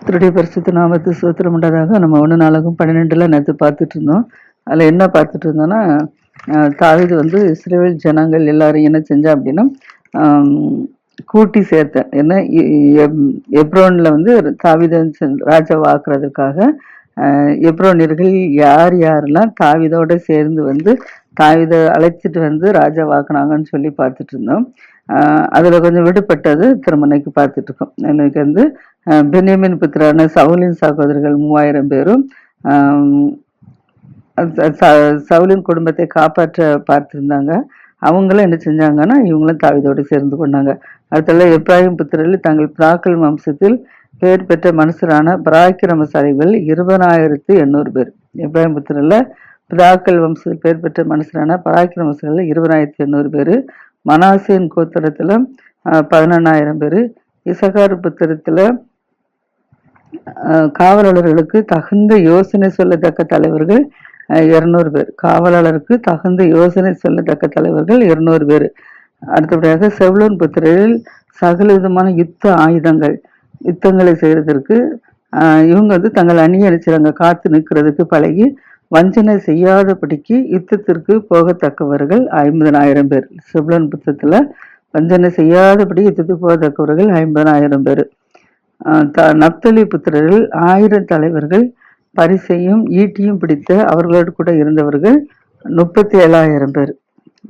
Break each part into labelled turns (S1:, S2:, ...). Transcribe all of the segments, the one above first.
S1: கர்த்தருடைய பரிசுத்த நாமத்து சோத்திரம் உண்டதாக. நம்ம ஒன்று நாளாகும் பன்னிரெண்டுல நேற்று பார்த்துட்டு இருந்தோம் அதில் என்ன பார்த்துட்டு இருந்தோம்னா தாவிது வந்து இஸ்ரேல் ஜனங்கள் எல்லாரும் என்ன செஞ்சா அப்படின்னா கூட்டி சேர்த்த என்ன எப்ரோனில் வந்து தாவீதன் ராஜா ராஜாவாக்குறதுக்காக எப்ரோனியர்கள் யார் யாரெல்லாம் தாவிதோட சேர்ந்து வந்து தாவீதை அழைச்சிட்டு வந்து ராஜாவாக்குனாங்கன்னு சொல்லி பார்த்துட்டு இருந்தோம் அதில் கொஞ்சம் விடுபட்டது திருமணைக்கு பார்த்துட்டு இருக்கோம் எனக்கு வந்து பெனியமின் புத்திரான சவுலின் சகோதரர்கள் மூவாயிரம் பேரும் ச- சவுலின் குடும்பத்தை காப்பாற்ற பார்த்துருந்தாங்க. அவங்களும் என்ன செஞ்சாங்கன்னா இவங்களும் தாவிதோடு சேர்ந்து கொண்டாங்க. அடுத்தல எப்ராஹிம் புத்திரில் தங்கள் பிராக்கள் வம்சத்தில் பெயர் பெற்ற மனுஷரான பராக்கிரமசாலிகள் இருபதாயிரத்து எண்ணூறு பேர். எப்ராஹிம் புத்திரில் பிராக்கள் வம்சத்தில் பெயர் பெற்ற மனுஷரான பராக்கிரமசாலிகள் இருபதாயிரத்து எண்ணூறு பேர். மனாசேன் கோத்திரத்தில் பதினெண்ணாயிரம் பேர். இசகார் புத்திரத்தில் காவலாளர்களுக்கு தகுந்த யோசனை சொல்லத்தக்க தலைவர்கள் இருநூறு பேர். காவலாளருக்கு தகுந்த யோசனை சொல்லத்தக்க தலைவர்கள் இருநூறு பேர். அடுத்தபடியாக செவ்லோன் புத்திரில் சகல விதமான யுத்த ஆயுதங்கள் யுத்தங்களை செய்கிறதற்கு இவங்க வந்து தங்கள் அணியை காத்து நிற்கிறதுக்கு பழகி வஞ்சனை செய்யாதபடிக்கு யுத்தத்திற்கு போகத்தக்கவர்கள் ஐம்பதனாயிரம் பேர். செவ்லோன் புத்தத்தில் வஞ்சனை செய்யாதபடி யுத்தத்துக்கு போகத்தக்கவர்கள் ஐம்பதனாயிரம் பேர். த- நப்தலி புத்திரர்கள் ஆயிரம் தலைவர்கள் பரிசையும் ஈட்டியும் பிடித்த அவர்களோடு கூட இருந்தவர்கள் முப்பத்தி ஏழாயிரம் பேர்.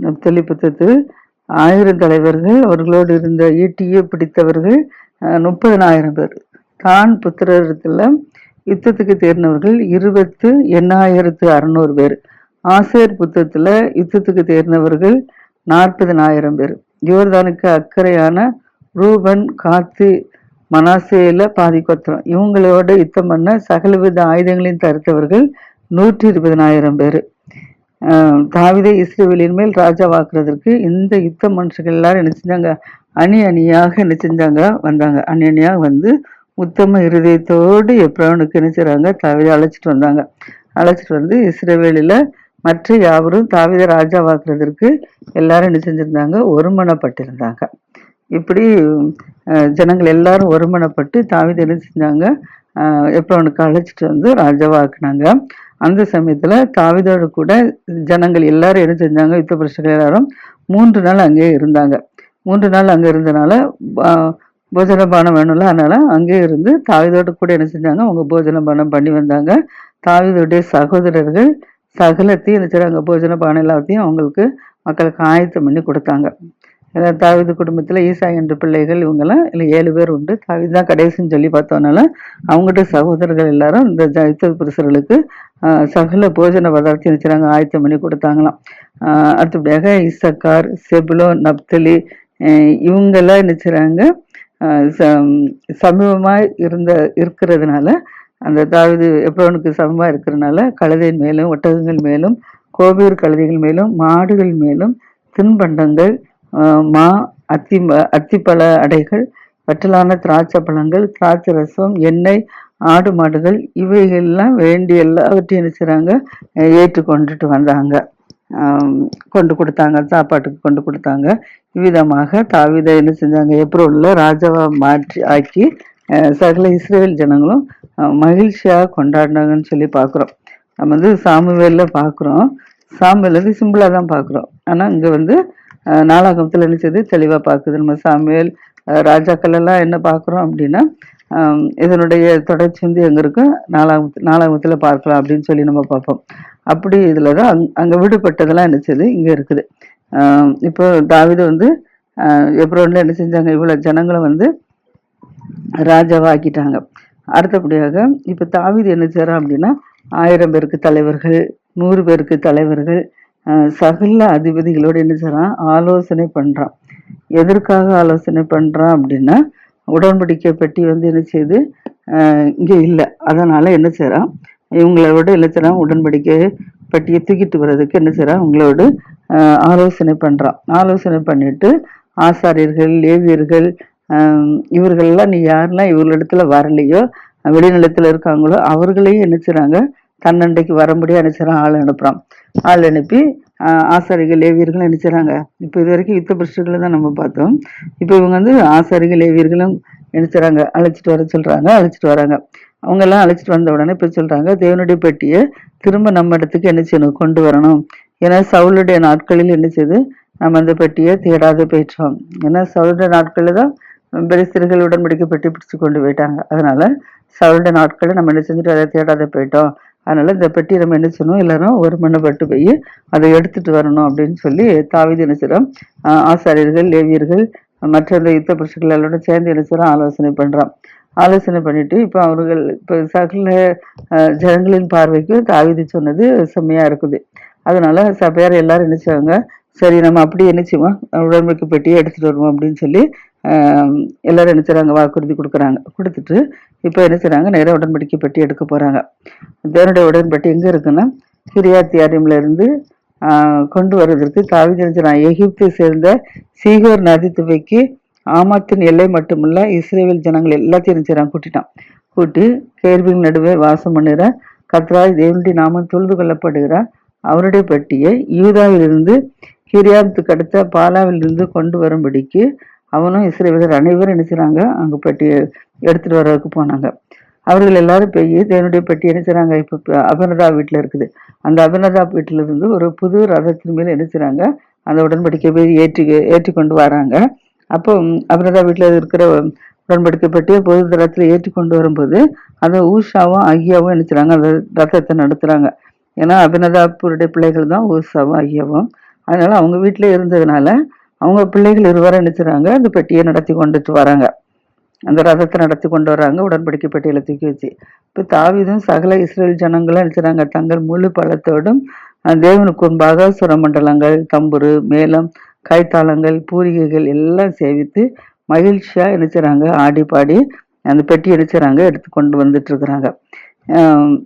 S1: நப்தலி புத்தகத்தில் ஆயிரம் தலைவர்கள் அவர்களோடு இருந்த ஈட்டியை பிடித்தவர்கள் முப்பதனாயிரம் பேர். தான் புத்திரத்தில் யுத்தத்துக்கு தேர்ந்தவர்கள் இருபத்து எண்ணாயிரத்து அறுநூறு பேர். ஆசேர் புத்தத்தில் யுத்தத்துக்கு தேர்ந்தவர்கள் நாற்பதனாயிரம் பேர். யோர்தானுக்கு அக்கறையான ரூபன் காத்து மனாசேல பாதி கொத்திரம் இவங்களோட யுத்தம் பண்ண சகலவித ஆயுதங்களையும் தருத்தவர்கள் நூற்றி இருபதனாயிரம் பேர். தாவிதை இஸ்ரேவேலின் மேல் ராஜாவாக்குறதற்கு இந்த யுத்த மனுஷர்கள் எல்லாரும் என்ன செஞ்சாங்க? அணி அணியாக என்ன செஞ்சாங்க? வந்தாங்க. அணி அணியாக வந்து உத்தம இருதயத்தோடு எப்ரானுக்கு என்ன செய்றாங்க? தாவிதை அழைச்சிட்டு வந்தாங்க. அழைச்சிட்டு வந்து இஸ்ரேவேலில் மற்ற யாவரும் தாவித ராஜாவாக்குறதற்கு எல்லாரும் என்ன செஞ்சுருந்தாங்க? ஒருமனப்பட்டிருந்தாங்க. இப்படி ஜனங்கள் எல்லாரும் ஒருமனப்பட்டு தாவித என்ன செஞ்சாங்க? அஹ், எப்ரோனுக்கு அழைச்சிட்டு வந்து ராஜாவாக்குனாங்க. அந்த சமயத்தில் தாவிதோடு கூட ஜனங்கள் எல்லாரும் என்ன செஞ்சாங்க? யுத்த புருஷர்கள் எல்லாரும் மூன்று நாள் அங்கே இருந்தாங்க. மூன்று நாள் அங்கே இருந்தனால போஜன பானம் வேணும்ல அதனால அங்கே இருந்து தாவிதோடு கூட என்ன செஞ்சாங்க அவங்க போஜன பானம் பண்ணி வந்தாங்க. தாவிதோடைய சகோதரர்கள் சகலத்தையும் என்ன போஜன பானம் எல்லாத்தையும் அவங்களுக்கு மக்களுக்கு ஆயத்தம் பண்ணி கொடுத்தாங்க. அதாவது தாவீது குடும்பத்தில் ஈசா என்ற பிள்ளைகள் இவங்கெல்லாம் இல்லை ஏழு பேர் உண்டு. தாவிது தான் கடைசின்னு சொல்லி பார்த்தோம்னால அவங்ககிட்ட சகோதரர்கள் எல்லாரும் இந்த ஜைத்த புருஷர்களுக்கு சகல போஜன பதார்த்தம் வச்சுறாங்க ஆயத்தம் பண்ணி கொடுத்தாங்களாம். அடுத்தபடியாக இசக்கார் செபுலோ நப்தலி இவங்கெல்லாம் என்ன சமீபமாக இருந்த இருக்கிறதுனால அந்த தாவது எப்ரோனுக்கு சமமாக இருக்கிறனால கழுதையின் மேலும் ஒட்டகங்கள் மேலும் கோபூர் கழுதைகள் மேலும் மாடுகள் மேலும் தின்பண்டங்கள் மா அத்தி அத்திப்பழ அடைகள் வற்றலான திராட்சை பழங்கள் திராட்சை ரசம் எண்ணெய் ஆடு மாடுகள் இவைகள்லாம் வேண்டிய எல்லாவற்றையும் என்ன செய்கிறாங்க ஏற்றுக்கொண்டுட்டு வந்தாங்க. கொண்டு கொடுத்தாங்க சாப்பாட்டுக்கு கொண்டு கொடுத்தாங்க. இவ்விதமாக தாவிதை என்ன செஞ்சாங்க? ஏப்ரலில் ராஜாவை மாற்றி ஆக்கி சகல இஸ்ரேல் ஜனங்களும் மகிழ்ச்சியாக கொண்டாடினாங்கன்னு சொல்லி பார்க்குறோம். நம்ம வந்து சாமுவேலில் பார்க்குறோம். சாமுவேல் வந்து சிம்பிளாக தான் பார்க்குறோம். ஆனால் இங்கே வந்து அஹ், என்ன செய்யுது தெளிவாக பார்க்குது. நம்ம சாமுவேல் ராஜாக்கள் எல்லாம் என்ன பார்க்குறோம் அப்படின்னா இதனுடைய தொடர்ச்சி வந்து எங்கே இருக்கும் நாலாவது நாலாகமத்தில் பார்க்கலாம் அப்படின்னு சொல்லி நம்ம பார்ப்போம். அப்படி இதில் தான் அங் அங்கே விடுபட்டதெல்லாம் என்ன செய்யுது இங்கே இருக்குது. இப்போ தாவிது வந்து எப்ரோனில் என்ன செஞ்சாங்க? இவ்வளோ ஜனங்களை வந்து ராஜாவாக்கிட்டாங்க. அடுத்தபடியாக இப்போ தாவிது என்ன செய்கிறான் அப்படின்னா ஆயிரம் பேருக்கு தலைவர்கள் நூறு பேருக்கு தலைவர்கள் சகல அதிபதிகளோடு என்ன செய்கிறான் ஆலோசனை பண்ணுறான் எதற்காக ஆலோசனை பண்ணுறான் அப்படின்னா உடன்படிக்கை பெட்டி வந்து என்ன செய்யுது இங்கே இல்லை. அதனால் என்ன செய்கிறான் இவங்களோட என்ன செய்றான்? உடன்படிக்கை பெட்டியை தூக்கிட்டு வர்றதுக்கு என்ன செய்கிறான் உங்களோடு ஆலோசனை பண்ணுறான் ஆலோசனை பண்ணிவிட்டு ஆசாரியர்கள் லேவியர்கள் இவர்கள்லாம் நீ யாரெல்லாம் இவர்களிடத்துல வரலையோ வெளிநிலத்தில் இருக்காங்களோ அவர்களையும் என்ன செய்கிறாங்க தன்னண்டைக்கு வரும்படி என்ன செய்கிறான் ஆள் அனுப்புகிறான் ஆள் அனுப்பி ஆசாரிகள் லேவியர்களும் நினைச்சாங்க இப்போ இது வரைக்கும் யுத்த புருஷர்களை தான் நம்ம பார்த்தோம். இப்போ இவங்க வந்து ஆசாரிகள் லேவியர்களும் நினைச்சாங்க அழைச்சிட்டு வர சொல்கிறாங்க அழைச்சிட்டு வராங்க. அவங்க எல்லாம் அழைச்சிட்டு வந்த உடனே இப்போ சொல்கிறாங்க தேவனுடைய பெட்டியை திரும்ப நம்ம இடத்துக்கு என்ன செய்யணும்? கொண்டு வரணும். ஏன்னா சவுளுடைய நாட்களில் என்ன செய்து நம்ம அந்த பெட்டியை தேடாத போயிட்டோம் ஏன்னா சவுளுடைய நாட்களில் தான் பெரிசிறுகள் உடன்படிக்கை பெட்டி பிடிச்சு கொண்டு போயிட்டாங்க. அதனால சவுளுடைய நாட்களில் நம்ம என்ன செஞ்சுட்டு அதை தேடாத போயிட்டோம். அதனால் இந்த பெட்டி நம்ம என்ன செய்யணும் எல்லாரும் ஒரு மண்ணப்பட்டு போய் அதை எடுத்துட்டு வரணும் அப்படின்னு சொல்லி தாவீது என்ன ஆசாரியர்கள் லேவியர்கள் மற்ற இந்த யுத்த புருஷர்கள் எல்லாரோட சேர்ந்து என்ன ஆலோசனை பண்ணுறான் ஆலோசனை பண்ணிட்டு இப்போ அவர்கள் இப்போ சகல ஜனங்களின் பார்வைக்கு தாவிதி சொன்னது செம்மையாக இருக்குது. அதனால சபையார் எல்லாரும் நினைச்சாங்க சரி நம்ம அப்படி என்ன செய்வோம்? உடம்புக்கு பெட்டியை எடுத்துகிட்டு வருவோம் அப்படின்னு சொல்லி எல்லோரும் என்ன செய்கிறாங்க வாக்குறுதி கொடுக்குறாங்க. கொடுத்துட்டு இப்போ என்ன செய்கிறாங்க நேரா உடன்படிக்கை பெட்டி எடுக்க போகிறாங்க தேவனுடைய உடன்பட்டி எங்கே இருக்குன்னா கிரியாத்தியாரியம்லருந்து கொண்டு வருவதற்கு தாவீது என்ன எகிப்தை சேர்ந்த சீகோர் நதி துவைக்கு ஆமாத்தின் எல்லை மட்டுமல்ல இஸ்ரேல் ஜனங்கள் எல்லாத்தையும் என்ன கூட்டிட்டான். கூட்டி கேள்வியின் நடுவே வாசம் பண்ணுகிற கத்ரா தேவனுடைய நாமம் தொழுது கொள்ளப்படுகிற அவருடைய பெட்டியை யூதாவிலிருந்து கிரியாத்துக்கு அடுத்த பாலாவிலிருந்து கொண்டு வரும்படிக்கு அவனும் இஸ்ரேலர் அனைவரும் என்ன அங்கே அங்க பெட்டியை எடுத்துட்டு வரதுக்கு போனாங்க. அவர்கள் எல்லாரும் போய் தேவனுடைய பெட்டி என்ன இப்போ அபிநதா வீட்டில் இருக்குது. அந்த அபிநதா வீட்டில் இருந்து ஒரு புது ரதத்தின் மேலே என்ன அந்த உடன்படிக்கை போய் ஏற்றி ஏற்றி கொண்டு வராங்க. அப்போ அபிநதா வீட்டில் இருக்கிற உடன்படிக்கை பெட்டியை பொது ரதத்தில் ஏற்றி கொண்டு வரும்போது அந்த ஊஷாவும் ஐயாவும் என்ன அந்த ரதத்தை நடத்துறாங்க. ஏன்னா அபிநதாப்புடைய பிள்ளைகள் தான் ஊஷாவும் ஐயாவும் அதனால அவங்க வீட்டில் இருந்ததுனால அவங்க பிள்ளைகள் இருவரும் நினைச்சுறாங்க அந்த பெட்டியை நடத்தி கொண்டுட்டு வராங்க. அந்த ரதத்தை நடத்தி கொண்டு வராங்க உடன்படிக்கை பெட்டியில தூக்கி வச்சு. இப்போ தாவீதும் சகல இஸ்ரேல் ஜனங்களும் நினைச்சுறாங்க தங்கள் முழு பலத்தோடும் தேவனுக்கு முன்பாக சுரமண்டலங்கள் தம்புரு மேளம் கைத்தாளங்கள் பூரிகைகள் எல்லாம் சேவித்து மகிழ்ச்சியாக நினைச்சுறாங்க ஆடி பாடி அந்த பெட்டி நினைச்சுறாங்க எடுத்து கொண்டு வந்துட்டு இருக்கிறாங்க.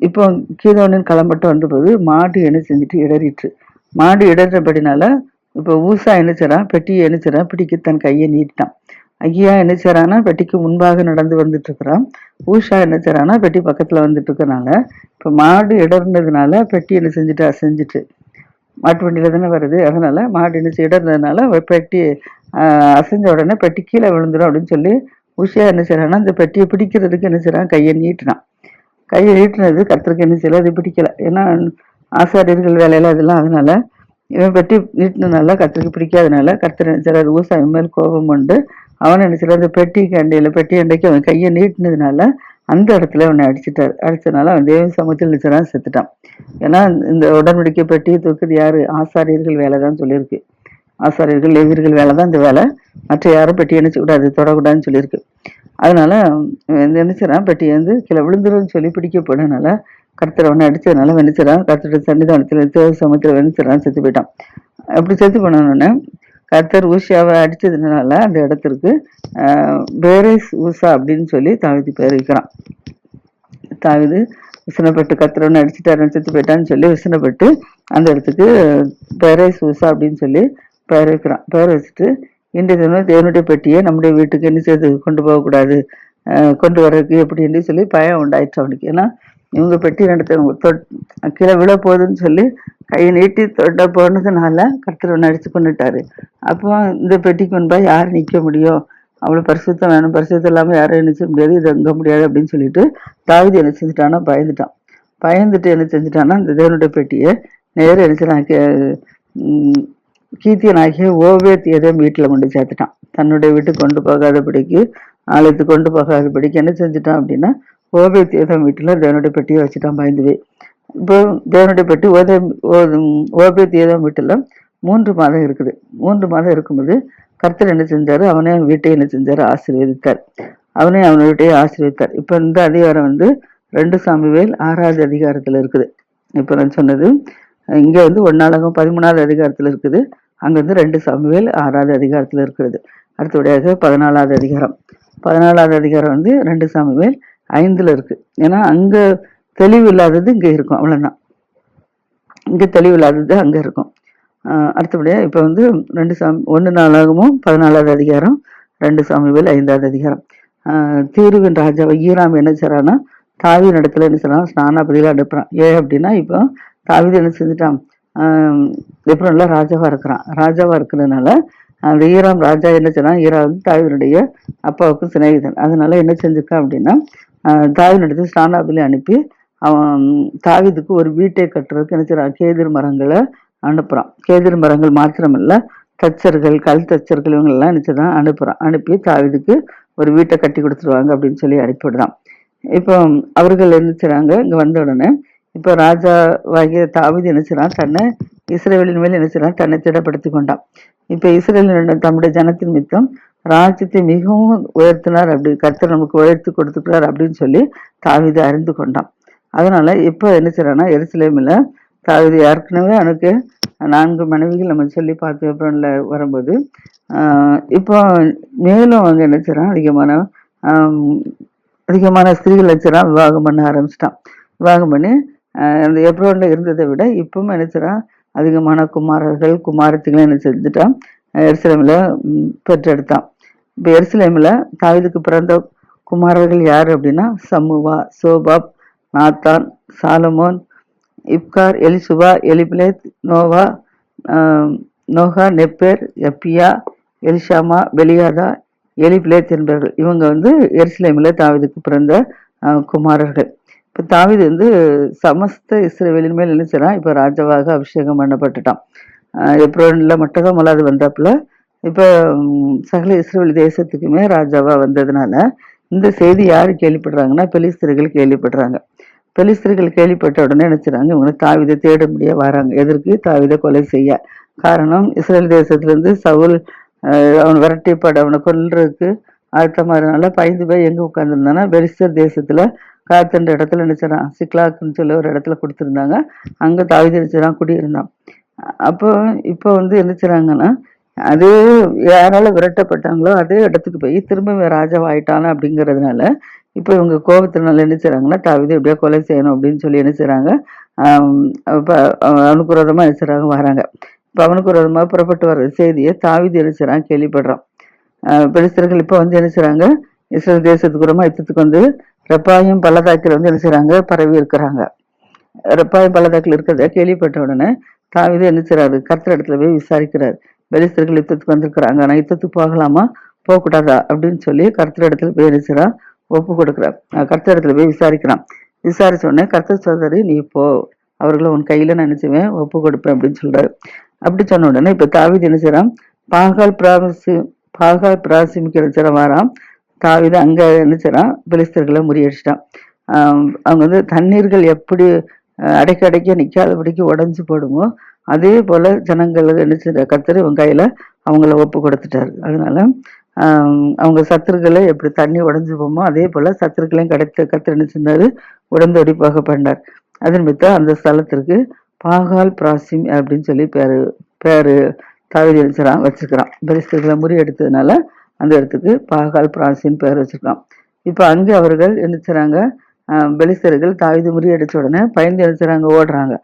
S1: இப்போ கீதோனின் களம்பட்டு வந்தபோது மாடு என்ன செஞ்சுட்டு இடறிட்டு மாடு இடறபடினால இப்போ ஊசா என்ன செய்கிறான் பெட்டியை என்ன செய்றான் பிடிக்க தன் கையை நீட்டான் ஐயா என்ன செய்றான்னா பெட்டிக்கு முன்பாக நடந்து வந்துட்டு இருக்கிறான் ஊஷா என்ன செய்றான்னா பெட்டி பக்கத்தில் வந்துட்டு இருக்கனால இப்போ மாடு இடர்னதுனால பெட்டி என்ன செஞ்சுட்டு அசைஞ்சிட்டு. மாட்டு வண்டியில் தானே வருது. அதனால மாடு என்ன இடர்ந்ததுனால பெட்டி அசைஞ்ச உடனே பெட்டி கீழே விழுந்துடும் அப்படின்னு சொல்லி ஊஷா என்ன செய்கிறான்னா அந்த பெட்டியை பிடிக்கிறதுக்கு என்ன செய்கிறான் கையை நீட்டினான். கையை நீட்டினது கர்த்தருக்கு என்ன செய்யல? அது பிடிக்கல. ஏன்னா ஆசாரியர்கள் வேலையில் அதெல்லாம் அதனால இவன் பெட்டி நீட்டினதுனால கர்த்தருக்கு பிடிக்காதனால கர்த்தர் நினைச்சார் செய்றாரு ஊசாய் மேல் கோபம் உண்டு. அவன் நினைச்சார் அந்த பெட்டி கண்டியில் பெட்டி அண்டைக்கு அவன் கையை நீட்டினதுனால அந்த இடத்துல அவனை அடிச்சிட்டார். அடிச்சதுனால அவன் தேவ சமூகத்தில் நிச்சயம் செத்துட்டான். ஏன்னா இந்த உடன்படிக்கை பெட்டியை தூக்குது யாரு? ஆசாரியர்கள் வேலை தான் சொல்லியிருக்கு. ஆசாரியர்கள் லேவியர்கள் வேலை தான் இந்த வேலை. மற்ற யாரும் பெட்டி என்ன தொடக்கூடாதுன்னு சொல்லியிருக்கு. அதனால இந்த பெட்டி வந்து கீழே விழுந்துரும்னு சொல்லி பிடிக்க போனதுனால கர்த்தர் அவனை அடிச்சதுனால வெனிச்சிடான் கர்த்தரோட சன்னிதானத்தில் தேவ சமூகத்தில் வெனிச்சிடான் செத்து போயிட்டான். அப்படி செத்து போனோடனே கர்த்தர் ஊஷாவை அடிச்சதுனால அந்த இடத்திற்கு பேரேஸ் ஊசா அப்படின்னு சொல்லி தாவிதி பேர் வைக்கிறான். தாவிது விசனப்பட்டு கத்திரவனை அடிச்சுட்டாரு செத்து போயிட்டான்னு சொல்லி விசனப்பட்டு அந்த இடத்துக்கு பேரேஸ் ஊசா அப்படின்னு சொல்லி பெயர் வைக்கிறான். பெயர் வச்சுட்டு இன்றைய தினம் தேவனுடைய பெட்டியை நம்முடைய வீட்டுக்கு என்ன செய்து கொண்டு போகக்கூடாது. ஆஹ் கொண்டு வர்றதுக்கு எப்படின்னு சொல்லி பயம் உண்டாயிடுச்சு அவனுக்கு. ஏன்னா இவங்க பெட்டி நடத்த தொட் கீழே விழ போகுதுன்னு சொல்லி கையை நீட்டி தொட்ட போனதுனால கர்த்தர் அடிச்சு கொண்டுட்டாரு அப்போ இந்த பெட்டிக்கு முன்பா யார் நிற்க முடியும்? அவ்வளோ பரிசுத்தம் வேணும். பரிசுத்தம் இல்லாமல் யாரும் என்ன செய்ய முடியாது. இது எங்க முடியாது அப்படின்னு சொல்லிட்டு தாவிதி என்ன செஞ்சுட்டான்னா பயந்துட்டான். பயந்துட்டு என்ன செஞ்சுட்டான்னா இந்த தேவனுடைய பெட்டியை நேரம் என்ன செய்றான், கே- உம் வீட்டில் கொண்டு சேர்த்துட்டான். தன்னுடைய வீட்டுக்கு கொண்டு போகாதபடிக்கு ஆலயத்துக்கு கொண்டு போகாதபடிக்கு என்ன செஞ்சுட்டான் அப்படின்னா ஓவிய ஏதோ வீட்டில் தேவனுடைய பெட்டியை வச்சுட்டான் பயந்துவே இப்போ தேவனுடைய பெட்டி ஓதே ஓபேத் தீதம் வீட்டில் மூன்று மாதம் இருக்குது. மூன்று மாதம் இருக்கும்போது கர்த்தர் என்ன செஞ்சார்? அவனே அவன் வீட்டை என்ன செஞ்சார்? ஆசீர்வதித்தார். அவனே அவனுடைய ஆசீர்வதித்தார். இப்போ இந்த அதிகாரம் வந்து ரெண்டு சாமுவேல் ஆறாவது அதிகாரத்தில் இருக்குது. இப்போ நான் சொன்னது இங்கே வந்து ஒன்னாலகம் பதிமூணாவது அதிகாரத்தில் இருக்குது. அங்கேருந்து வந்து ரெண்டு சாமுவேல் ஆறாவது அதிகாரத்தில் இருக்கிறது. அடுத்தபடியாக பதினாலாவது அதிகாரம். பதினாலாவது அதிகாரம் வந்து ரெண்டு சாமுவேல் ஐந்தில் இருக்கு. ஏன்னா அங்கே தெளிவு இல்லாதது இங்கே இருக்கும். அவ்வளோதான் இங்கே தெளிவு இல்லாதது அங்கே இருக்கும். அடுத்தபடியாக இப்போ வந்து ரெண்டு சாமி ஒன்று நாளாகவும் பதினாலாவது அதிகாரம் ரெண்டு சாமிவேல் ஐந்தாவது அதிகாரம். தீருவின் ராஜாவை ஈராம் என்ன செய்கிறான்னா தாவி இடத்துல என்ன செய்றான் ஸ்நானாபதியில் அனுப்புறான். ஏன் அப்படின்னா இப்போ தாவிதை என்ன செஞ்சுட்டான்? ஆஹ் ராஜாவாக இருக்கிறான். ராஜாவாக இருக்கிறதுனால அந்த ஈராம் ராஜா என்ன சொன்னா ஈரா வந்து தாவீதுடைய அப்பாவுக்கும் சிநேகிதன். அதனால என்ன செஞ்சிருக்கான் அப்படின்னா ஆஹ் தாவீதிடத்தில் ஸ்டானாபிலே அனுப்பி அவன் தாவீதுக்கு ஒரு வீட்டை கட்டுறதுக்கு என்ன கேதிர் மரங்களை அனுப்புகிறான் கேதிர் மரங்கள் மாத்திரமல்ல தச்சர்கள் கல் தச்சர்கள் இவங்கெல்லாம் நினச்சிதான் அனுப்புகிறான் அனுப்பி தாவிதுக்கு ஒரு வீட்டை கட்டி கொடுத்துருவாங்க அப்படின்னு சொல்லி அனுப்பிவிடுறான். இப்போ அவர்கள் என்ன செய்கிறாங்க இங்கே வந்த உடனே இப்போ ராஜாவாகிய வாகிய என்ன செய்றான் தன்னை இஸ்ரேலின் மேல் என்ன செய்றான் தன்னை திடப்படுத்தி கொண்டான். இப்போ இஸ்ரேலின் தம்முடைய ஜனத்தின் மித்தம் ராஜ்யத்தை மிகவும் உயர்த்தினார் அப்படி கர்த்தர் நமக்கு உயர்த்தி கொடுத்துக்கிறார் அப்படின்னு சொல்லி தாவிதை அறிந்து கொண்டான். அதனால இப்போ என்ன செய்றான்னா எருசலேமில் தாவிதை ஏற்கனவே அவனுக்கு நான்கு மனைவிகள் நம்ம சொல்லி பார்த்து அப்புறம்ல வரும்போது இப்போ மேலும் அவங்க என்ன அதிகமான அதிகமான ஸ்திரீகள் வச்சுறான் விவாகம் பண்ண ஆரம்பிச்சிட்டான். விவாகம் பண்ணி அந்த எப்ரோனில் இருந்ததை விட இப்பவும் என்ன அதிகமான குமாரர்கள் குமாரத்துகளை என்ன செஞ்சுட்டான்? எருசலேமில் பெற்றெடுத்தான். இப்போ எருசலேமில் தாவிதுக்கு பிறந்த குமாரர்கள் யார் அப்படின்னா? சம்முவா சோபாப் நாத்தான் சாலமோன் இப்கார் Elishua Eliphelet Noah Nogah Nepheg Japhia Elishama Beeliada Eliphelet என்பவர்கள். இவங்க வந்து எருசலேமில் தாவிதுக்கு பிறந்த குமாரர்கள். இப்போ தாவீது வந்து சமஸ்த இஸ்ரேவேலின் மேல் என்ன இப்போ ராஜாவாக அபிஷேகம் பண்ணப்பட்டுட்டான். எப்ரோனில் எப்ரோன்ல மட்டும் வந்தாப்புல. இப்போ சகல இஸ்ரேல் தேசத்துக்குமே ராஜாவாக வந்ததுனால இந்த செய்தி யார் கேள்விப்படுறாங்கன்னா பெலிஸ்தர்கள் கேள்விப்படுறாங்க. பெலிஸ்தர்கள் கேள்விப்பட்ட உடனே நினைச்சுறாங்க இவங்களை தாவிதை தேட முடிய வராங்க. எதற்கு? தாவிதை கொலை செய்ய. காரணம் இஸ்ரேல் தேசத்துலேருந்து சவுல் அவன் விரட்டிப்பாடு அவனை கொல்றதுக்கு ஆயத்தமா இருந்தனால பயந்து போய் எங்கே உட்காந்துருந்தானா பெலிஸ்தர் தேசத்தில் காத்துன்ற இடத்துல நினைச்சான் சிக்லாக்குன்னு சொல்லி ஒரு இடத்துல கொடுத்துருந்தாங்க. அங்கே தாவிதை நினைச்சான் குடியிருந்தான். அப்போ இப்போ வந்து என்ன செய்றாங்கன்னா அதே யாரால விரட்டப்பட்டாங்களோ அதே இடத்துக்கு போய் திரும்ப இவன் ராஜாவாயிட்டான அப்படிங்கிறதுனால இப்போ இவங்க கோபத்தினால என்ன செய்கிறாங்கன்னா தாவிதை எப்படியா கொலை செய்யணும் அப்படின்னு சொல்லி என்ன செய்கிறாங்க ஆம், அவனுக்கு விரோதமா என்ன வராங்க. இப்போ அவனுக்கு விரோதமா புறப்பட்டு வர செய்தியை தாவிது என்ன கேள்விப்படுறான். பெருசர்கள் இப்போ வந்து என்ன செய்கிறாங்க இஸ்ரேல் தேசத்துக்கு ரொம்ப யுத்தத்துக்கு வந்து ரெப்பாயும் பள்ளத்தாக்கில் வந்து என்ன செய்றாங்க? பரவி இருக்கிறாங்க. ரெப்பாயும் பள்ளத்தாக்கில் இருக்கிறத கேள்விப்பட்ட உடனே தாவீது என்ன செய்கிறாரு கர்த்தர் இடத்துல போய் விசாரிக்கிறார். பெலிஸ்தர்கள் யுத்தத்துக்கு வந்திருக்கிறாங்க. ஆனா யுத்தத்துக்கு போகலாமா? போகக்கூடாதா? அப்படின்னு சொல்லி கர்த்தர் இடத்துல போய் என்ன செய்கிறான் ஒப்பு கொடுக்குறான் கர்த்தர் இடத்துல போய் விசாரிக்கிறான். விசாரிச்ச உடனே கர்த்தர் சோதரி நீ போ. அவர்களை உன் கையில நான் நினச்சுவேன் ஒப்பு கொடுப்பேன் அப்படின்னு சொல்றாரு. அப்படி சொன்ன உடனே இப்போ தாவீது என்ன செய்கிறான் பாகால் பிராசி பாகால் பிராசிமிக்கிற சிறவாராம் வாரான். தாவித அங்கே என்ன செய்றான் பெலிஸ்தர்களை முறியடிச்சிட்டான் அவங்க வந்து தண்ணீர்கள் எப்படி அடைக்க அடைக்க நிற்காதபடிக்கு உடஞ்சி போடுமோ அதே போல் ஜனங்கள் என்ன செய்ய கர்த்தர் இவங்க கையில் அவங்கள ஒப்பு கொடுத்துட்டாரு. அதனால அவங்க சத்துருக்களை எப்படி தண்ணி உடஞ்சி போமோ அதே போல் சத்துருக்களையும் கிடைத்த கர்த்தர் என்ன செஞ்சாரு? உடந்தோடி பண்ணார். அதன் மித்த அந்த ஸ்தலத்திற்கு பாகால் பிராசிம் அப்படின்னு சொல்லி பேர் பேர் தாவீது வச்சுக்கிறான் வச்சுக்கிறான் பெலிஸ்தர்களை முறியடித்ததுனால அந்த இடத்துக்கு பாகால் பிரான்சின் பெயர் வச்சுருக்கான். இப்போ அங்கே அவர்கள் என்ன செய்கிறாங்க ஆஹ் பெலிஸ்தர்கள் தாவீது முறியடிச்ச உடனே பயந்து என்ன ஓடுறாங்க.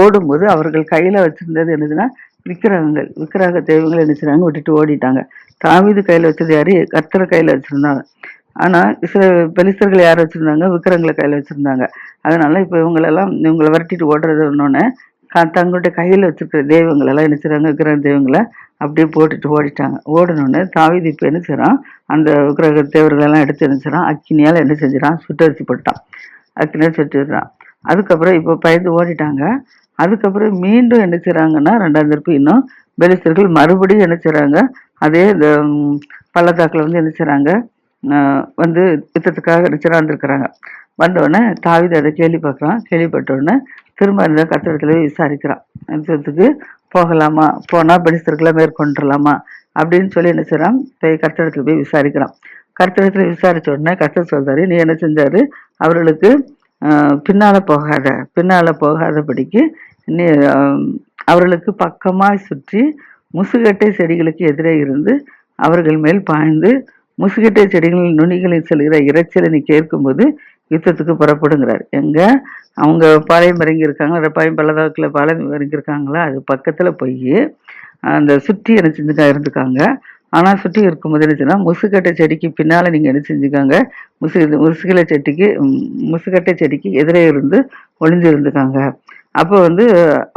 S1: ஓடும்போது அவர்கள் கையில் வச்சுருந்தது என்னதுன்னா விக்கிரகங்கள். விக்கிரக தெய்வங்கள் என்ன செய்கிறாங்க விட்டுட்டு ஓடிட்டாங்க. தாவிது கையில் வச்சது யாரு? கர்த்தரை கையில் வச்சுருந்தாங்க. ஆனால் சில பெலிஸ்தர்கள் யார் வச்சுருந்தாங்க? விக்கிரகங்களை கையில் வச்சுருந்தாங்க. அதனால இப்போ இவங்களெல்லாம் இவங்களை விரட்டிட்டு ஓடுறது ஒன்னொன்னே தங்களுடைய கையில் வச்சுருக்கிற தெய்வங்களெல்லாம் என்ன செய்கிறாங்க கிரக தெய்வங்களை அப்படியே போட்டுட்டு ஓடிட்டாங்க. ஓடணுன்னு தாவீது இப்போ என்ன செய்கிறான் அந்த கிரக தேவர்களெல்லாம் எடுத்து என்ன செய்கிறான் அக்கினியால என்ன செஞ்சிடான் சுட்டரிச்சு போட்டான். அக்கினியால் சுட்டுறான் அதுக்கப்புறம் இப்போ பயந்து ஓடிட்டாங்க. அதுக்கப்புறம் மீண்டும் என்ன செய்கிறாங்கன்னா ரெண்டாம் திருப்பி இன்னும் பெலிஸ்தர்கள் மறுபடியும் என்ன செய்கிறாங்க அதே இந்த பள்ளத்தாக்கில் வந்து என்ன செய்கிறாங்க வந்து யுத்தத்துக்காக நிச்சராந்துருக்கிறாங்க வந்தவுடனே தாவித அதை கேள்வி பார்க்குறான். கேள்விப்பட்ட உடனே திரும்ப அந்த கட்டிடத்தில் விசாரிக்கிறான். யுத்தத்துக்கு போகலாமா? போனால் பெலிஸ்தர்களை மேற்கொண்டுடலாமா அப்படின்னு சொல்லி என்ன செய்கிறான் போய் கட்டிடத்தில் போய் விசாரிக்கிறான். கட்டிடத்தில் விசாரித்த உடனே கத்தர் சொல்கிறாரு நீ என்ன செஞ்சார்? அவர்களுக்கு பின்னால் போகாத பின்னால் போகாதபடிக்கு நீ அவர்களுக்கு பக்கமாக சுற்றி முசுகட்டை செடிகளுக்கு எதிரே இருந்து அவர்கள் மேல் பாய்ந்து முசுகட்டை செடிகளின் நுனிகளில் செல்கிற இரைச்சலை நீ கேட்கும்போது யுத்தத்துக்கு புறப்படுங்கிறார். எங்கே? அவங்க பாளையம் இறங்கி இருக்காங்க ரெப்பாயம் பள்ளதாக்கில் பாளையம் இறங்கி இருக்காங்களா அது பக்கத்தில் போய் அந்த சுற்றி என்ன செஞ்சுக்கா இருந்துக்காங்க. ஆனால் சுற்றி இருக்கும்போது என்னச்சுன்னா செய்யலாம் முசுக்கட்டை செடிக்கு பின்னால் நீங்கள் என்ன செஞ்சுக்காங்க முசு முசுகலை செடிக்கு முசுக்கட்டை செடிக்கு எதிரே இருந்து ஒளிஞ்சு இருந்துக்காங்க. அப்போ வந்து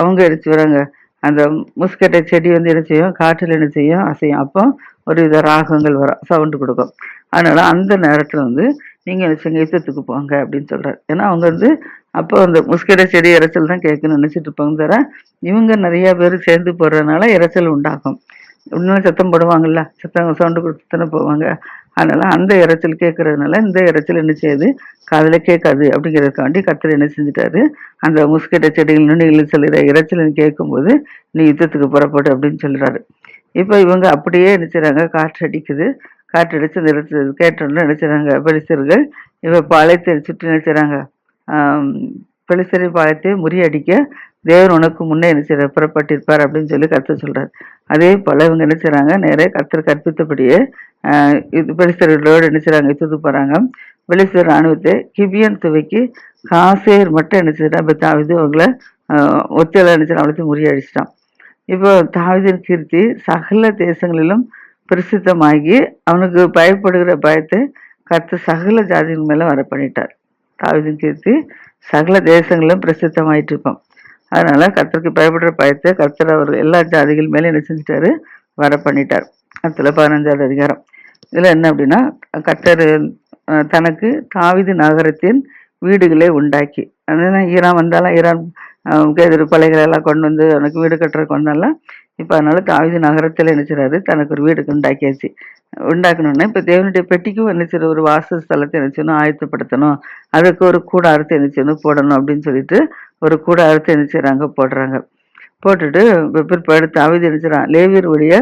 S1: அவங்க எடுத்து வராங்க அந்த முசுக்கட்டை செடி வந்து என்ன செய்யும் காற்றில் என்ன செய்யும் அசையும். அப்போ ஒரு வித ராகங்கள் வரும் சவுண்டு கொடுக்கும். அதனால் அந்த நேரத்தில் வந்து நீங்கள் என்ன செய்யுங்க யுத்தத்துக்கு போங்க அப்படின்னு சொல்கிறார் ஏன்னா அவங்க வந்து அப்போ அந்த முஸ்கிட செடி இறைச்சல் தான் கேட்கணும்னு நினச்சிட்டு இருப்பாங்க தவிர இவங்க நிறைய பேர் சேர்ந்து போடுறதுனால இரைச்சல் உண்டாகும். இன்னும் சத்தம் போடுவாங்கல்ல சத்தம் சவுண்டு கொடுத்து தானே போவாங்க. அதனால் அந்த இரைச்சல் கேட்கறதுனால இந்த இரைச்சல் என்ன செய்யுது? காதில் கேட்காது அப்படிங்கிறதுக்காண்டி கத்தர் என்ன செஞ்சுட்டாரு? அந்த முஸ்கெட்ட செடிகள் நுண்ணிகள் சொல்லுற இரைச்சல் கேட்கும்போது நீ யுத்தத்துக்கு புறப்படு அப்படின்னு சொல்கிறாரு இப்போ இவங்க அப்படியே நினைச்சுறாங்க காற்று அடிக்குது. காற்று அடித்து அந்த இடத்துல கேட்டோன்னு நினைச்சுறாங்க பரிசர்கள் இவ பாளையத்தை சுற்றி நினைச்சுறாங்க பெலிசரி பாலத்தை முறியடிக்க தேவர் உனக்கு முன்னே என்ன செய்ய புறப்பட்டிருப்பார் அப்படின்னு சொல்லி கற்று சொல்கிறார் அதே போல இவங்க என்ன செய்கிறாங்க நேரே கத்தர் கற்பித்தபடியே இது பெளிசரிகளோடு என்ன செய்கிறாங்க யுத்தத்து போகிறாங்க பெலிஸ்தர் ராணுவத்தை கிபியன் துவைக்கு காசேர் மட்டும் என்ன செய்கிறான் இப்போ தாவிது அவங்கள ஒத்தையில் என்ன செய்யறான் அவளுக்கு முறியடிச்சிட்டான். இப்போ தாவிதின் கீர்த்தி சகல தேசங்களிலும் பிரசித்தமாகி அவனுக்கு பயப்படுகிற பயத்தை கற்று சகல ஜாதிகள் மேலே வர பண்ணிட்டார். தாவிதின் கீர்த்தி சகல தேசங்களிலும் பிரசித்தமாயிட்டு இருப்போம் அதனால கத்தருக்கு பயப்படுற பயத்தை கர்த்தர் அவர் எல்லா ஜாதிகள் மேலே என்ன செஞ்சிட்டாரு? வர பண்ணிட்டார் அதில் பதினஞ்சாவது அதிகாரம். இதுல என்ன அப்படின்னா கத்தர் தனக்கு தாவிது நகரத்தின் வீடுகளை உண்டாக்கி. அதனால் ஈரான் வந்தாலும் ஈரான் அஹ், பலைகளை எல்லாம் கொண்டு வந்து அவனுக்கு வீடு கட்டுறதுக்கு வந்தாலும் இப்போ அதனால தாவிது நகரத்தில் நினைச்சிடாரு தனக்கு ஒரு வீடுக்கு உண்டாக்கியாச்சு. உண்டாக்கணும்னா இப்போ தேவனுடைய பெட்டிக்கும் என்ன ஒரு வாசஸ்தலத்தை நினைச்சணும் ஆயத்தப்படுத்தணும். அதுக்கு ஒரு கூடாரத்தை நினைச்சணும் போடணும் அப்படின்னு சொல்லிட்டு ஒரு கூடாரத்தை நினைச்சிடறாங்க போடுறாங்க. போட்டுட்டு இப்ப பிற்பாடு தாவிது என்ன லேவியருடைய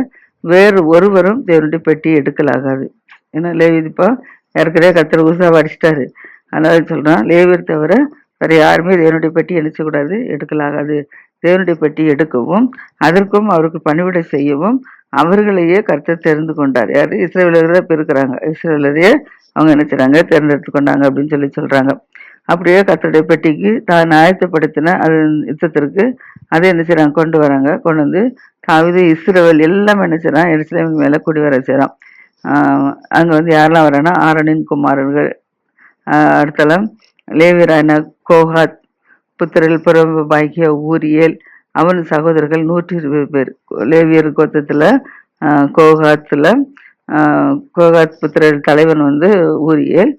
S1: வேறு ஒருவரும் தேவனுடைய பெட்டியை எடுக்கலாகாது. ஏன்னா லேவி இப்போ ஏற்கனவே கத்தர் உசாவை அடிச்சிட்டாரு அதனால சொல்கிறான் லேவியர் தவிர வேற யாருமே தேவனுடைய பெட்டி நினைச்சக்கூடாது எடுக்கலாகாது. தேவனுடைய பெட்டி எடுக்கவும் அதற்கும் அவருக்கு பணிவிடை செய்யவும் அவர்களையே கருத்தர் தெரிந்து கொண்டார். யாரு? இஸ்ரேலர்கள் தான் இருக்கிறாங்க. இஸ்ரேலரையே அவங்க என்ன செய்கிறாங்க தேர்ந்தெடுத்து கொண்டாங்க அப்படின்னு சொல்லி சொல்கிறாங்க அப்படியே கத்தருடைய பெட்டிக்கு தான் ஆயத்தப்படுத்தின அது யுத்தத்திற்கு அதை என்ன செய்கிறாங்க கொண்டு வராங்க. கொண்டு வந்து கவிதை இஸ்ரேவல் எல்லாமே என்ன செய்றான்? எருசலேமின் மேல குடி வர செய்கிறான் அங்கே வந்து யாரெல்லாம் வரேன்னா ஆரணின் குமாரர்கள். அடுத்தலாம் லேவியரான கோஹாத் புத்திரல் புறம்பாகிய ஊரியல் அவன் சகோதரர்கள் நூற்றி இருபது பேர். லேவியர் கோத்தத்தில் கோகாத்தில் கோகாத் புத்திரர் தலைவன் வந்து ஊரியல்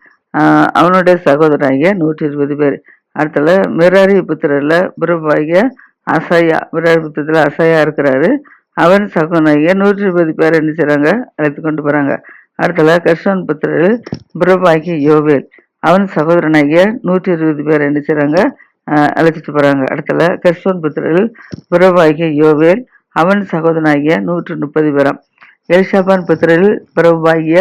S1: அவனுடைய சகோதராகிய நூற்றி இருபது பேர். அடுத்தல மிராரி புத்திரர்ல புறம்பாகிய அசையா மிராரி புத்திரத்தில் அசையா இருக்கிறாரு. அவன் சகோதராகிய நூற்றி இருபது பேர் என்ன செய்கிறாங்க அழைத்து கொண்டு போகிறாங்க அடுத்தல கர்ஷன் புத்திரர் புறம்பாகிய யோவேல் அவன் சகோதரனாகிய நூற்றி இருபது பேர் என்ன செய்கிறாங்க அழைச்சிட்டு போகிறாங்க அடுத்தல கெர்சோன் புத்திரர்கள் புறவாகிய யோவேல் அவன் சகோதரனாகிய நூற்று முப்பது பேராம். எலிஷாபான் புத்திரர்கள் புறவாகிய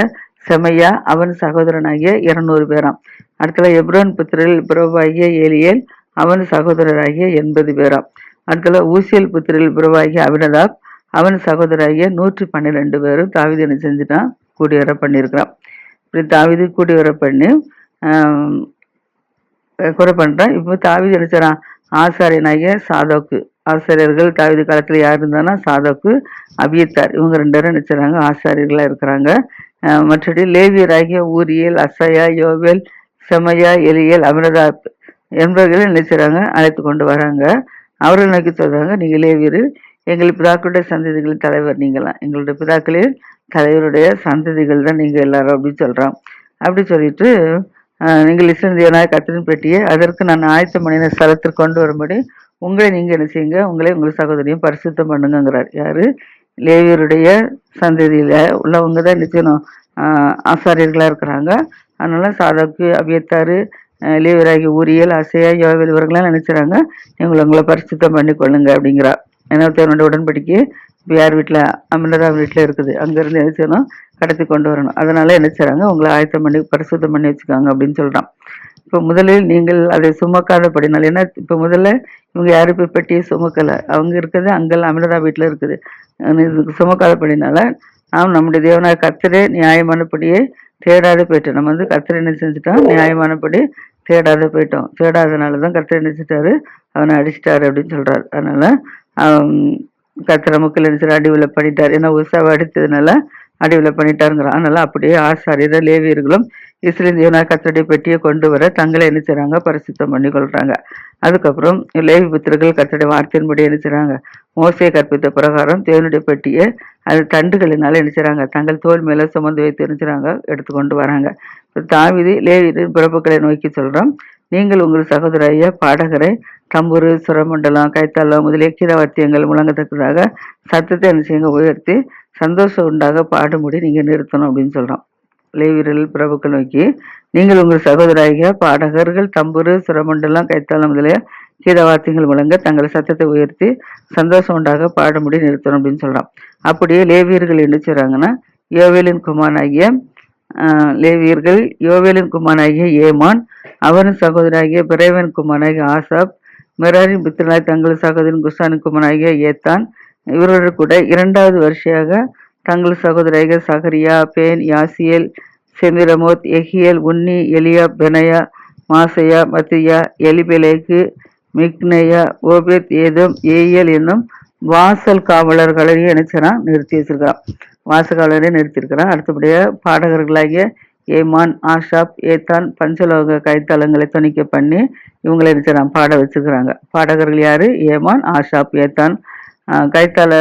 S1: செமையா அவன் சகோதரனாகிய இருநூறு பேராம். அடுத்தல எப்ரோன் புத்திரர்கள் புறவாகிய ஏலியேல் அவன் சகோதரராகிய எண்பது பேராம். அடுத்தல ஊசியல் புத்திரில் புறவாகிய அபினதாப் அவன் சகோதராகிய நூற்றி பன்னிரெண்டு பேரும் தாவிது என்ன செஞ்சுட்டான்? கூடி வர பண்ணியிருக்கிறான். இப்படி தாவிது கூடி வர பண்ணி குறை பண்ணுறான் இப்போ தாவிது நினைச்சாரான் ஆசாரியனாகிய சாதோக்கு. ஆசாரியர்கள் தாவிது காலத்தில் யார் இருந்தானா சாதோக்கு அபியத்தார். இவங்க ரெண்டு பேரும் நினைச்சாங்க ஆசாரியர்களாக இருக்கிறாங்க. மற்றபடி லேவியராகிய ஊரியல் அசையா யோவேல் செமையா எலியல் அமிர்தாப் என்பவர்களை நினைச்சாங்க அழைத்து கொண்டு வராங்க. அவர்கள் நோக்கி சொல்கிறாங்க நீங்கள் லேவியர் எங்கள் பிதாக்களுடைய சந்ததிகளின் தலைவர் நீங்களாம். எங்களுடைய பிதாக்களின் தலைவருடைய சந்ததிகள் தான் நீங்கள் எல்லாரும் அப்படின்னு சொல்கிறான் அப்படி சொல்லிட்டு நீங்கள் இசைந்தியனாக கத்திரின் பெட்டியை அதற்கு நான் ஆயத்தம் பண்ணின ஸ்தலத்திற்கு கொண்டு வரும்படி உங்களை நீங்கள் என்ன செய்யுங்க? உங்களை உங்கள் சகோதரியும் பரிசுத்தம் பண்ணுங்கிறார் யாரு? லேவியருடைய சந்ததியில் உள்ளவங்க தான் நிச்சயம் ஆசாரியர்களாக இருக்கிறாங்க. அதனால சாதாக்கு அபியத்தாரு லேவியராகி ஊரியல் அசையா யோவில் இவர்களாம் நினைச்சுறாங்க. நீங்கள் உங்களை பரிசுத்தம் பண்ணி கொள்ளுங்க அப்படிங்கிறா. ஏன்னா தேவனுடைய உடன்படிக்கை இப்போ யார் வீட்டில் அமிர்தா வீட்டில் இருக்குது. அங்கேருந்து என்ன செய்யணும்? கடத்தி கொண்டு வரணும். அதனால என்ன செய்கிறாங்க உங்களை ஆயத்தம் பண்ணி பரிசுத்தம் பண்ணி வச்சுக்காங்க அப்படின்னு சொல்கிறான் இப்போ முதலில் நீங்கள் அதை சுமக்காத படினால் ஏன்னா இப்போ முதல்ல இவங்க யாரும் இப்போ பெட்டியை சுமக்கலை. அவங்க இருக்கிறது அங்கெல்லாம் அமிர்தா வீட்டில் இருக்குது. இதுக்கு சுமக்காத படினால நாம் நம்முடைய தேவனாய கத்திரே நியாயமானபடியே தேடாத போயிட்டோம். நம்ம வந்து கத்திரை என்ன செஞ்சுட்டோம்? நியாயமானபடி தேடாத போயிட்டோம். தேடாதனால தான் கத்திரை என்ன செஞ்சிட்டாரு? அவனை அடிச்சிட்டாரு அப்படின்னு சொல்கிறார் அதனால் கத்திர முக்கில் நமக்கு என்ன அடி உள்ள பண்ணிட்டார் ஏன்னா உஷாவை அடித்ததுனால அடிவில் பண்ணிட்டாருங்கிறான் அதனால அப்படியே ஆசாரியர் லேவியர்களும் இஸ்ரேல் தேவனா பெட்டியை கொண்டு வர தங்களை என்ன செய்கிறாங்க பரிசுத்தம் பண்ணி கொள்றாங்க அதுக்கப்புறம் லேவி புத்திரர்கள் கத்தடி வார்த்தையின்படி என்ன செய்கிறாங்க மோசையை கற்பித்த பிரகாரம் தேவனுடைய பெட்டியை அது தண்டுகளினால என்ன செய்கிறாங்க தங்கள் தோல் மேல சுமந்து வைத்து என்ன செய்கிறாங்க எடுத்து கொண்டு வராங்க தாவிதி லேவியின் லேவியரின் பிறப்புகளை நோக்கி சொல்றோம் நீங்கள் உங்கள் சகோதரிய பாடகரை தம்புரு சுரமண்டலம் கைத்தாளம் முதலிய கீதவாத்தியங்கள் முழங்கத்தக்கதாக சத்தத்தை என்ன உயர்த்தி சந்தோஷம் உண்டாக பாடும்படி நீங்கள் நிறுத்தணும் அப்படின்னு சொல்கிறோம் லேவியர்கள் பிரபுக்கள் நோக்கி நீங்கள் உங்கள் சகோதராகிய பாடகர்கள் தம்புரு சுரமண்டலம் கைத்தாளம் முதலிய கீதவாத்தியங்கள் முழங்க தங்கள் சத்தத்தை உயர்த்தி சந்தோஷம் உண்டாக பாடும்படி நிறுத்தணும் அப்படின்னு சொல்கிறோம் அப்படியே லேவியர்கள் என்ன செய்கிறாங்கன்னா யோவேலின் குமாரனாகிய ஆஹ், லேவியர்கள் யோவேலின் குமாரனாகிய ஏமான் அவரின் சகோதராகிய பிரேவன் குமாரனாகிய ஆசாப் மெராரின் பித்தனாய் தங்கள் சகோதரன் குசானின் குமாரனாகிய ஏத்தான் இவரோடு கூட இரண்டாவது வருஷமாக தங்கள் சகோதரர்கள் சகரியா பேன் யாசியல் செமிரமோத் எஹியல் உன்னி எலியா பெனயா மாசையா மத்தியா எலிபெலேக்கு மிக்னயா ஓபேத் ஏதும் ஏயல் என்னும் வாசல் காவலர்களையும் நினைச்சான் நிறுத்தி வச்சிருக்கான். வாசல் நிறுத்தியிருக்கிறார். அடுத்தபடியாக பாடகர்களாகிய ஏமான் ஆஷாப் ஏத்தான் பஞ்சலோக கைத்தளங்களை துணிக்க பண்ணி இவங்களை இருக்கிறாங்க பாட வச்சிருக்கிறாங்க. பாடகர்கள் யார்? ஏமான் ஆஷாப் ஏத்தான் கைத்தள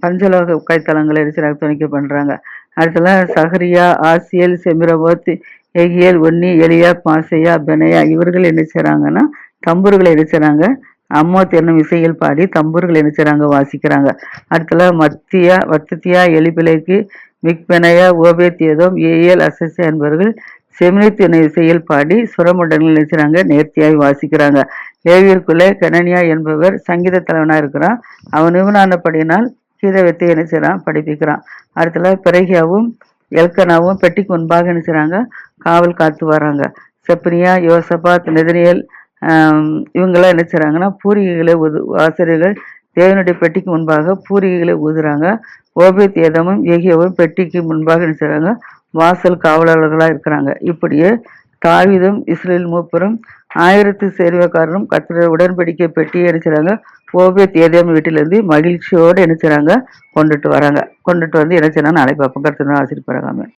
S1: பஞ்சலோக கைத்தளங்களை இருக்கிறாங்க துணிக்க பண்ணுறாங்க அடுத்தல சஹரியா ஆசியல் செமிரபோத் எகியல் ஒன்னி எலியா பாசையா பெனையா இவர்கள் என்ன செய்கிறாங்கன்னா தம்பூர்களை என்ன செய்கிறாங்க அம்மோத் என்னும் இசையில் பாடி தம்பூர்கள் என்ன செய்கிறாங்க வாசிக்கிறாங்க. அடுத்தல மத்தியா வர்த்தத்தியா எலிபிலைக்கு மிக்பெனையா ஓபேத் ஏஎல் அசசியா என்பவர்கள் செமினித் என்னும் இசையில் பாடி சுரமண்டலங்கள் நினைச்சாங்க நேர்த்தியாய் வாசிக்கிறாங்க. லேவியருக்குள்ளே கனனியா என்பவர் சங்கீத தலைவனாக இருக்கிறான். அவன் நிபுணானபடியினால் கீதவத்தை என்ன செய்கிறான் படிப்பிக்கிறான். அடுத்தல பிறகியாவும் எல்கனாவும் பெட்டிக்கு முன்பாக என்ன காவல் காத்து வராங்க செப்னியா யோசபாத் நெதனியல் இவங்கெல்லாம் என்ன செய்கிறாங்கன்னா பூரிகைகளை உது ஆசிரியர்கள் தேவனுடைய பெட்டிக்கு முன்பாக பூரிகைகளை ஊதுறாங்க. ஓபியத் ஏதமும் ஏகியவும் பெட்டிக்கு முன்பாக என்ன செய்கிறாங்க வாசல் காவலாளர்களாக இருக்கிறாங்க. இப்படியே தாவீதும் இஸ்ரேல் மூப்பரும் ஆயிரத்து சேர்வக்காரரும் கத்திர உடன்படிக்கை பெட்டியை நினைச்சாங்க ஓபியத் ஓபேத் ஏதேம் மகிழ்ச்சியோடு நினைச்சாங்க கொண்டுட்டு வராங்க. கொண்டுட்டு வந்து என்ன செய்யறாங்க நாளை பார்ப்போம் கருத்து ஆசிரியப்பாங்க